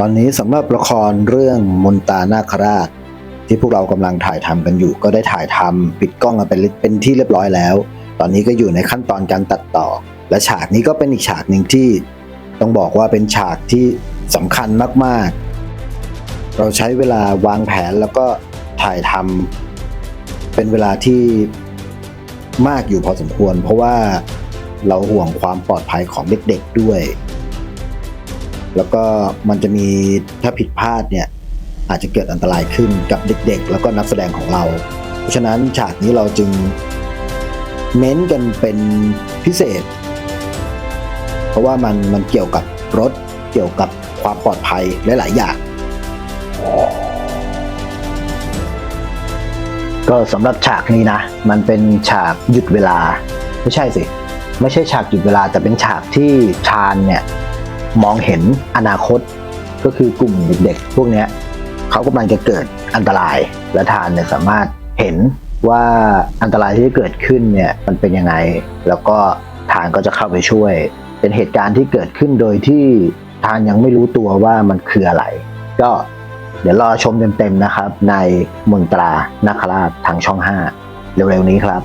ตอนนี้สำหรับละครเรื่องมนตานาคราช ที่พวกเรากำลังถ่ายทำกันอยู่ ก็ได้ถ่ายทำปิดกล้องกันเป็นเป็นที่เรียบร้อยแล้ว ตอนนี้ก็อยู่ในขั้นตอนการตัดต่อ และฉากนี้ก็เป็นอีกฉากหนึ่งที่ ต้องบอกว่าเป็นฉากที่สำคัญมากๆ เราใช้เวลาวางแผนแล้วก็ถ่ายทำเป็นเวลาที่มากอยู่พอสมควร เพราะว่าเราห่วงความปลอดภัยของเด็กๆด้วย แล้วก็มันจะมีถ้าผิดพลาดเนี่ยอาจจะเกิดอันตรายขึ้นกับเด็กๆ แล้วก็นักแสดงของเรา เพราะฉะนั้นฉากนี้เราจึงเน้นกันเป็นพิเศษ เพราะว่ามันมันเกี่ยวกับรถเกี่ยวกับความปลอดภัยหลายๆอย่างก็สำหรับฉากนี้นะ มันเป็นฉากหยุดเวลา ไม่ใช่สิ ไม่ใช่ฉากหยุดเวลาแต่เป็นฉากที่ชาญเนี่ย มองเห็นอนาคตก็คือกลุ่มเด็กๆ พวกนี้เขากำลังจะเกิดอันตรายและทานเนี่ยสามารถเห็นว่าอันตรายที่จะเกิดขึ้นเนี่ยมันเป็นยังไง แล้วก็ทานก็จะเข้าไปช่วย เป็นเหตุการณ์ที่เกิดขึ้นโดยที่ทานยังไม่รู้ตัวว่ามันคืออะไร ก็เดี๋ยวรอชมเต็มๆนะครับ ในมนตรานาคราชทางช่อง 5 เร็วๆนี้ครับ